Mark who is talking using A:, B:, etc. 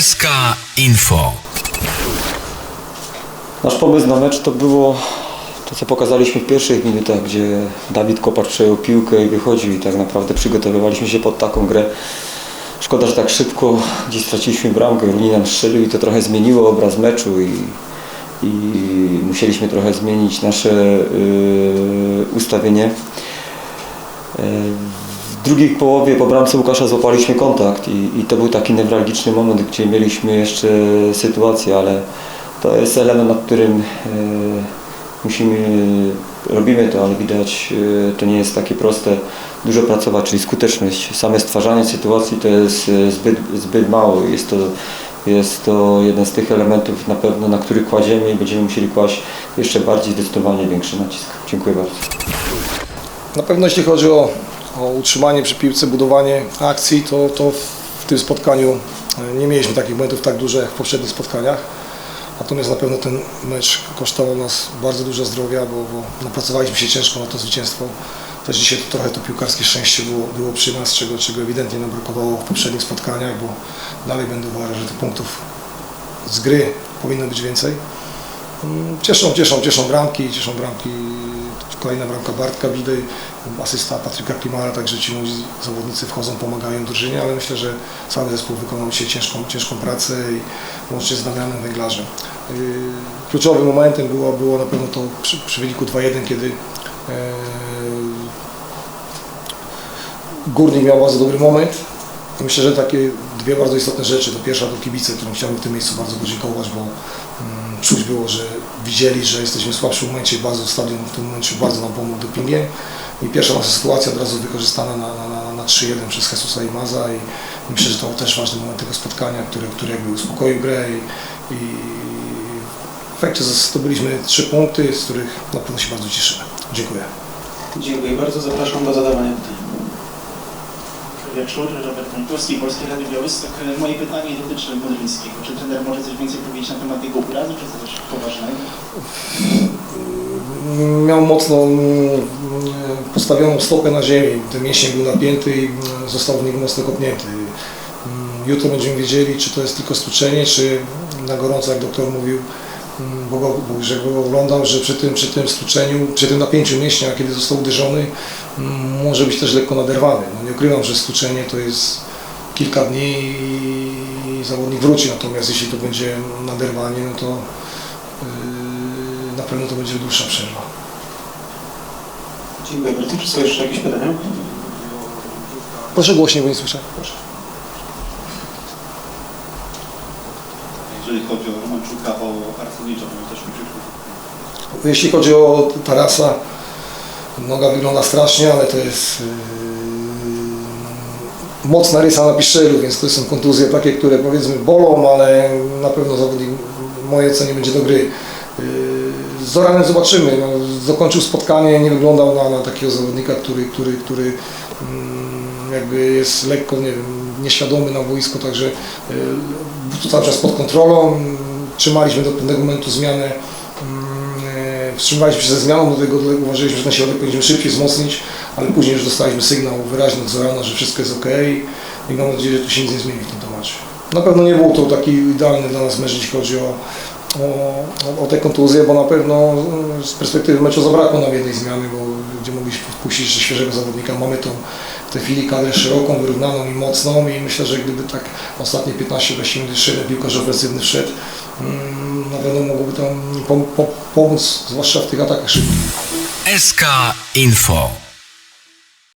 A: SK Info.
B: Nasz pomysł na mecz to było to, co pokazaliśmy w pierwszych minutach, gdzie Dawid Kopacz przejął piłkę i wychodził i tak naprawdę przygotowywaliśmy się pod taką grę. Szkoda, że tak szybko gdzieś straciliśmy bramkę, Runi nam strzelił i to trochę zmieniło obraz meczu i, i musieliśmy trochę zmienić nasze yy, ustawienie. Yy, drugiej połowie po bramce Łukasza złapaliśmy kontakt i, i to był taki newralgiczny moment, gdzie mieliśmy jeszcze sytuację, ale to jest element, nad którym e, musimy, robimy to, ale widać, e, to nie jest takie proste, dużo pracować, czyli skuteczność. Same stwarzanie sytuacji to jest e, zbyt, zbyt mało. Jest to, jest to jeden z tych elementów na pewno, na których kładziemy i będziemy musieli kłaść jeszcze bardziej zdecydowanie większy nacisk. Dziękuję bardzo.
C: Na pewno jeśli chodzi o, o utrzymanie przy piłce, budowanie akcji, to, to w tym spotkaniu e, nie mieliśmy takich momentów tak dużo jak w poprzednich spotkaniach. Natomiast na pewno ten mecz kosztował nas bardzo dużo zdrowia, bo, bo napracowaliśmy się ciężko na to zwycięstwo. Też dzisiaj to trochę to piłkarskie szczęście było, było przy nas, czego, czego ewidentnie nam brakowało w poprzednich spotkaniach, bo dalej będę uważał, że tych punktów z gry powinno być więcej. Mm, Cieszą, cieszą, cieszą bramki, cieszą bramki. Kolejna bramka Bartka Widej, asysta Patryka Klimara, także ci moi zawodnicy wchodzą, pomagają drużynie, ale myślę, że cały zespół wykonał dzisiaj ciężką, ciężką pracę i łącznie z Damianem Węglarzem. Yy, Kluczowym momentem było, było na pewno to przy, przy wyniku 2-1, kiedy e, Górnik miał bardzo dobry moment. Myślę, że takie dwie bardzo istotne rzeczy. To pierwsza to kibice, którym chciałbym w tym miejscu bardzo podziękować, bo mm, czuć było, że widzieli, że jesteśmy w słabszym momencie bardzo stadion w tym momencie bardzo nam pomógł dopingiem. I pierwsza nasza sytuacja od razu wykorzystana na, na, na, na 3-1 przez Jesusa i Maza i myślę, że to też ważny moment tego spotkania, który, który jakby uspokoił grę i, i w efekcie zdobyliśmy trzy punkty, z których na pewno się bardzo cieszymy. Dziękuję.
D: Dziękuję bardzo. Zapraszam do zadawania pytań.
E: Wieczór, Robert Pańkowski, Polskie Radio Białystok. Moje pytanie dotyczy Modlińskiego. Czy trener może coś więcej powiedzieć na temat jego urazu, czy coś poważnego?
C: miał mocno mm, postawioną stopę na ziemi. Ten mięsień był napięty i mm, został w niego mocno kopnięty. Mm, Jutro będziemy wiedzieli, czy to jest tylko stłuczenie, czy na gorąco, jak doktor mówił, bo, go, bo że go oglądał, że przy tym, przy tym stłuczeniu, przy tym napięciu mięśnia, kiedy został uderzony, mm, może być też lekko naderwany. No nie ukrywam, że stłuczenie to jest kilka dni i zawodnik wróci, natomiast jeśli to będzie naderwanie, no to yy, na pewno to będzie dłuższa przerwa.
D: Dziękuję bardzo. Czy są jeszcze jakieś pytania?
C: Proszę głośniej, bo nie słyszę.
F: Jeżeli chodzi o Romanczuka, o Arcewicza, to też przyszło.
C: Jeśli chodzi o Tarasa, noga wygląda strasznie, ale to jest yy, mocna rysa na piszczelu, więc to są kontuzje takie, które powiedzmy bolą, ale na pewno zawodnik w mojej będzie do gry. Yy, Z Zoranem zobaczymy. No, dokończył spotkanie, nie wyglądał na, na takiego zawodnika, który, który, który mm, jakby jest lekko, nie wiem, nieświadomy na boisku, także był cały czas pod kontrolą. Trzymaliśmy do pewnego momentu zmianę mm, e, wstrzymywaliśmy się ze zmianą, dlatego dlatego uważaliśmy, że ten środek powinniśmy szybciej wzmocnić, ale później już dostaliśmy sygnał wyraźny od Zorana, że wszystko jest ok i mam nadzieję, że tu się nic nie zmieni w tym temacie. Na pewno nie był to taki idealny dla nas mecz, jeśli chodzi o, o, te kontuzje, bo na pewno mm, z perspektywy meczu zabrakło nam jednej zmiany, bo gdzie mogliśmy wpuścić świeżego zawodnika. Mamy tą w tej chwili kadrę szeroką, wyrównaną i mocną i myślę, że gdyby tak ostatnie 15-20 minut jeszcze piłkarz ofensywny wszedł, mm, na pewno mogłoby pom- pomóc, zwłaszcza w tych atakach szybkich.
A: SK Info.